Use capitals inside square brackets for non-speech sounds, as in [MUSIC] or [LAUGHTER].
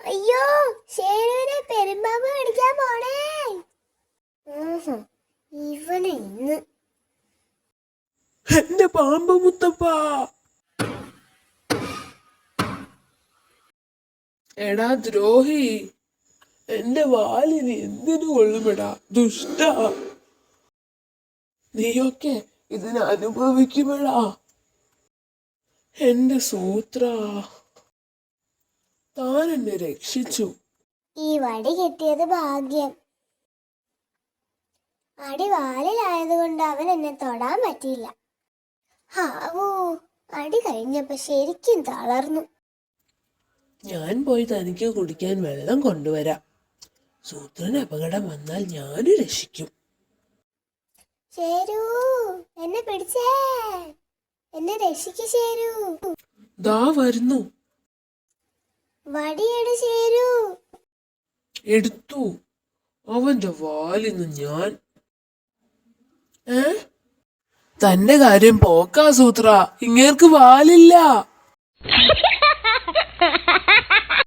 അയ്യോ ഷേരുവിനെ പെരുമ്പാമ്പ് കടിക്കാൻ പോണേ ഇവന് ഇന്ന് എന്റെ പാമ്പ് മുത്തപ്പ എടാ ദ്രോഹി എന്റെ വാലിന് എന്തിനു കൊള്ളുമെടാ ദുഷ്ട നീയൊക്കെ ഇതിന് അനുഭവിക്കുമെടാ എന്റെ സൂത്ര. താൻ എന്നെ രക്ഷിച്ചു. ഈ വടി കിട്ടിയത് ഭാഗ്യം. അടി വാലിലായതുകൊണ്ട് അവൻ എന്നെ തൊടാൻ പറ്റിയില്ല. ഹാവൂ അടി കഴിഞ്ഞപ്പോ ശരിക്കും തളർന്നു. ഞാൻ പോയി തനിക്ക് കുടിക്കാൻ വെള്ളം കൊണ്ടുവരാം. സൂത്രന് അപകടം വന്നാൽ ഞാനും രക്ഷിക്കും. ശരൂ എന്നെ പിടിച്ചേ. എന്നെ രക്ഷിക്ക് ചേരൂ. ദാ വരുന്നു. വടിയെടു ചേരൂ. എടുത്തു. അവന്റെ വാലിന്ന് ഞാൻ. ഏ? തന്റെ കാര്യം പോക്കാ സൂത്ര. ഇങ്ങേർക്ക് വാലില്ല. [LAUGHS]